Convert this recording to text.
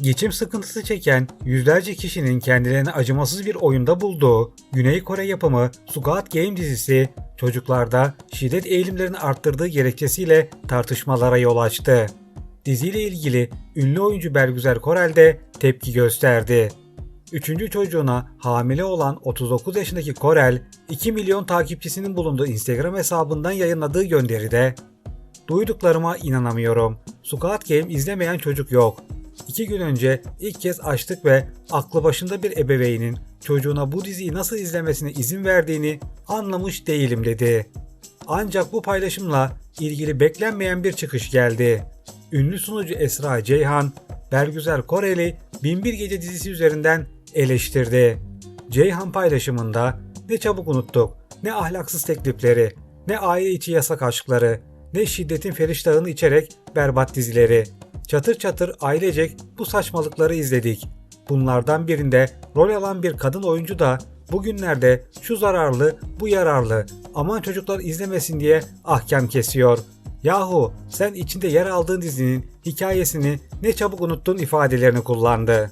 Geçim sıkıntısı çeken yüzlerce kişinin kendilerini acımasız bir oyunda bulduğu Güney Kore yapımı Squid Game dizisi çocuklarda şiddet eğilimlerini arttırdığı gerekçesiyle tartışmalara yol açtı. Diziyle ilgili ünlü oyuncu Bergüzer Korel de tepki gösterdi. Üçüncü çocuğuna hamile olan 39 yaşındaki Korel, 2 milyon takipçisinin bulunduğu Instagram hesabından yayınladığı gönderide Duyduklarıma inanamıyorum. Squid Game izlemeyen çocuk yok. İki gün önce ilk kez açtık ve aklı başında bir ebeveynin çocuğuna bu diziyi nasıl izlemesine izin verdiğini anlamış değilim dedi. Ancak bu paylaşımla ilgili beklenmeyen bir çıkış geldi. Ünlü sunucu Esra Ceyhan, Bergüzer Koreli Binbir Gece dizisi üzerinden eleştirdi. Ceyhan paylaşımında ne çabuk unuttuk, ne ahlaksız teklifleri, ne aile içi yasak aşkları, ne şiddetin feriştahını içerek berbat dizileri. Çatır çatır ailecek bu saçmalıkları izledik. Bunlardan birinde rol alan bir kadın oyuncu da bugünlerde şu zararlı, bu yararlı, aman çocuklar izlemesin diye ahkam kesiyor. Yahu sen içinde yer aldığın dizinin hikayesini ne çabuk unuttun ifadelerini kullandı.